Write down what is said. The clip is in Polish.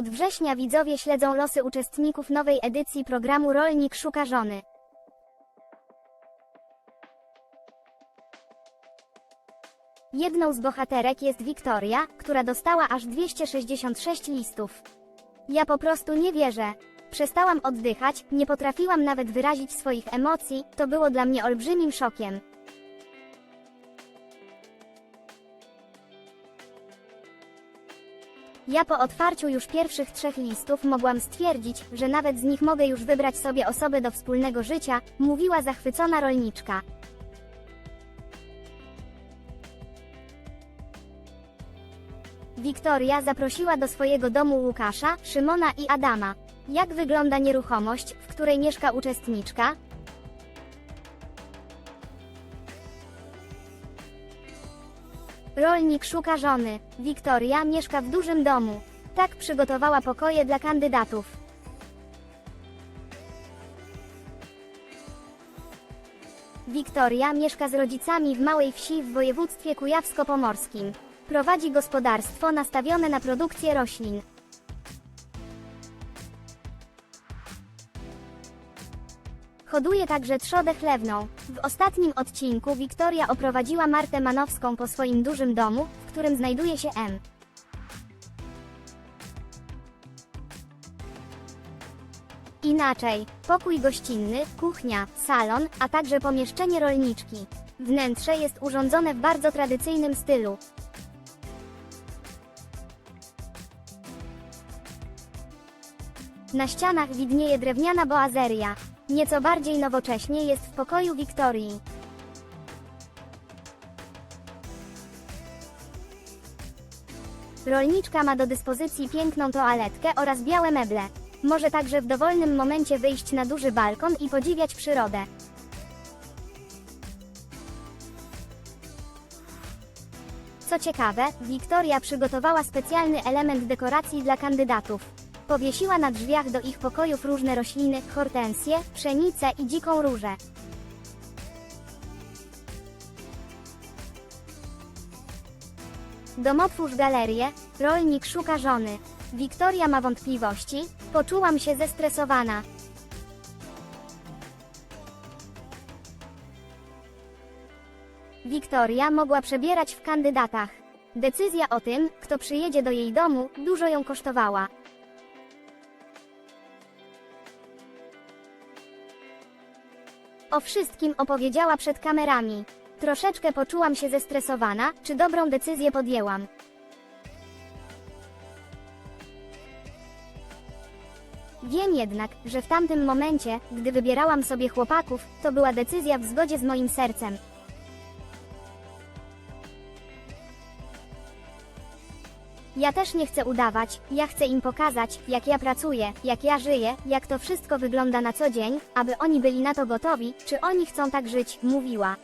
Od września widzowie śledzą losy uczestników nowej edycji programu Rolnik Szuka Żony. Jedną z bohaterek jest Wiktoria, która dostała aż 266 listów. Ja po prostu nie wierzę. Przestałam oddychać, nie potrafiłam nawet wyrazić swoich emocji, to było dla mnie olbrzymim szokiem. Ja po otwarciu już pierwszych trzech listów mogłam stwierdzić, że nawet z nich mogę już wybrać sobie osobę do wspólnego życia, mówiła zachwycona rolniczka. Wiktoria zaprosiła do swojego domu Łukasza, Szymona i Adama. Jak wygląda nieruchomość, w której mieszka uczestniczka? Rolnik szuka żony. Wiktoria mieszka w dużym domu. Tak przygotowała pokoje dla kandydatów. Wiktoria mieszka z rodzicami w małej wsi w województwie kujawsko-pomorskim. Prowadzi gospodarstwo nastawione na produkcję roślin. Hoduje także trzodę chlewną. W ostatnim odcinku Wiktoria oprowadziła Martę Manowską po swoim dużym domu, w którym znajduje się M. Inaczej, pokój gościnny, kuchnia, salon, a także pomieszczenie rolniczki. Wnętrze jest urządzone w bardzo tradycyjnym stylu. Na ścianach widnieje drewniana boazeria. Nieco bardziej nowocześnie jest w pokoju Wiktorii. Rolniczka ma do dyspozycji piękną toaletkę oraz białe meble. Może także w dowolnym momencie wyjść na duży balkon i podziwiać przyrodę. Co ciekawe, Wiktoria przygotowała specjalny element dekoracji dla kandydatów. Powiesiła na drzwiach do ich pokojów różne rośliny, hortensje, pszenicę i dziką różę. Domotwórz galerię, rolnik szuka żony. Wiktoria ma wątpliwości, poczułam się zestresowana. Wiktoria mogła przebierać w kandydatach. Decyzja o tym, kto przyjedzie do jej domu, dużo ją kosztowała. O wszystkim opowiedziała przed kamerami. Troszeczkę poczułam się zestresowana, czy dobrą decyzję podjęłam. Wiem jednak, że w tamtym momencie, gdy wybierałam sobie chłopaków, to była decyzja w zgodzie z moim sercem. Ja też nie chcę udawać, ja chcę im pokazać, jak ja pracuję, jak ja żyję, jak to wszystko wygląda na co dzień, aby oni byli na to gotowi, czy oni chcą tak żyć, mówiła.